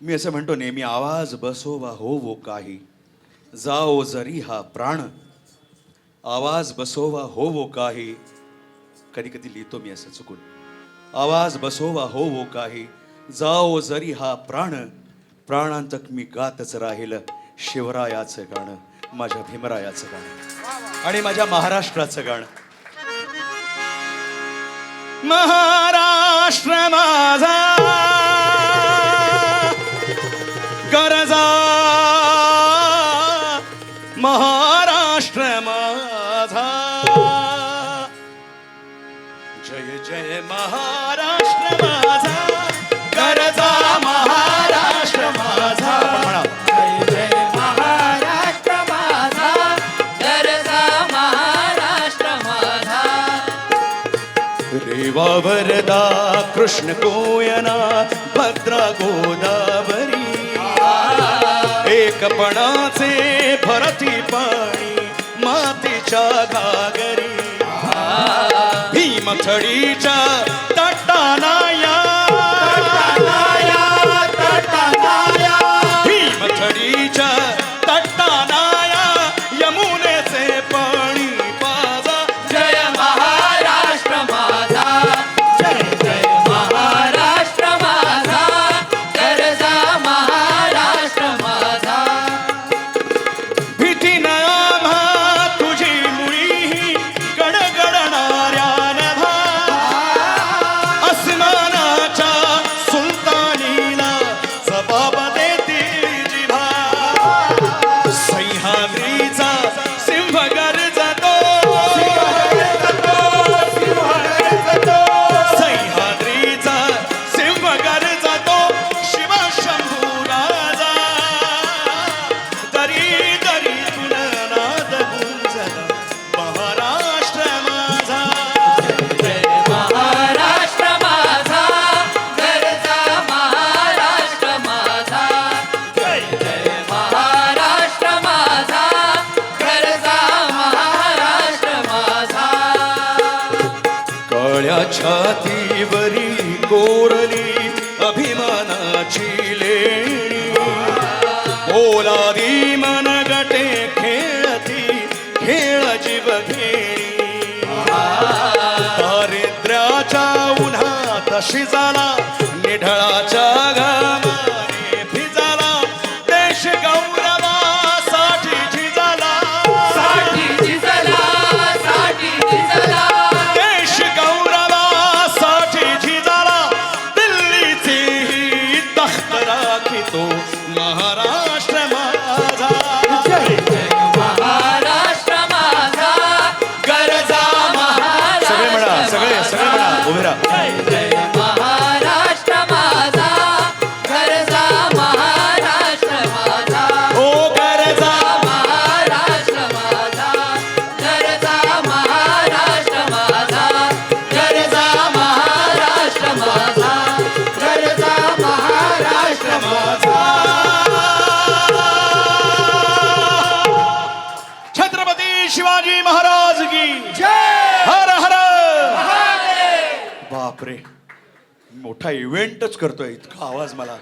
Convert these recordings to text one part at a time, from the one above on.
मी असं म्हणतो नेहमी आवाज बसो वा हो वो काही. जाओ जरी हा प्राण आवाज बसो वा हो वो काही. कधी कधी लिहितो मी असं चुकून. आवाज बसो वा हो वो काही. जाओ जरी हा प्राण प्राणांतक मी गातच राहील शिवरायाचं गाणं माझ्या भीमरायाचं गाणं आणि माझ्या महाराष्ट्राचं गाणं. महाराष्ट्र माझा गरजा महाराष्ट्र माझा. जय जय महाराष्ट्र माझा. गरजा महाराष्ट्र माझा. म्हणा महाराष्ट्र माझा. गरजा महाराष्ट्र माझा. रेवा वरदा कृष्ण कोयना भद्रा गोदावरी. एकपणाचे भरती पाणी मातीच्या घागरी. भीमथडीच्या छातीवरी कोरली अभिमानाची लेणी. ओलादी मनगटे खेळती खेळ जीव घेणी दारिद्र्याच्या उन्हात शिजाला निढळाच्या घामाने राखितो महाराष्ट्र शिवाजी महाराज की। जय! हर हर। बापरे. मोठा इव्हेंटच करतोय इतका आवाज मला.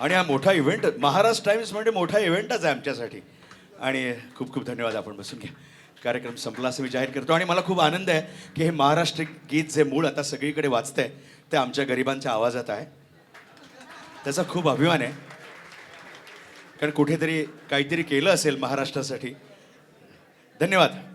आणि हा मोठा इव्हेंट महाराष्ट्र टाइम्स म्हणजे मोठा इव्हेंटच आहे आमच्यासाठी. आणि खूप खूप धन्यवाद आपण बसून घ्या. कार्यक्रम संपला असं मी जाहीर करतो. आणि मला खूप आनंद आहे की हे महाराष्ट्र गीत जे मूळ आता सगळीकडे वाचतंय ते आमच्या गरिबांच्या आवाजात आहे. त्याचा खूप अभिमान आहे. कारण कुठेतरी काहीतरी केलं असेल महाराष्ट्रासाठी. धन्यवाद.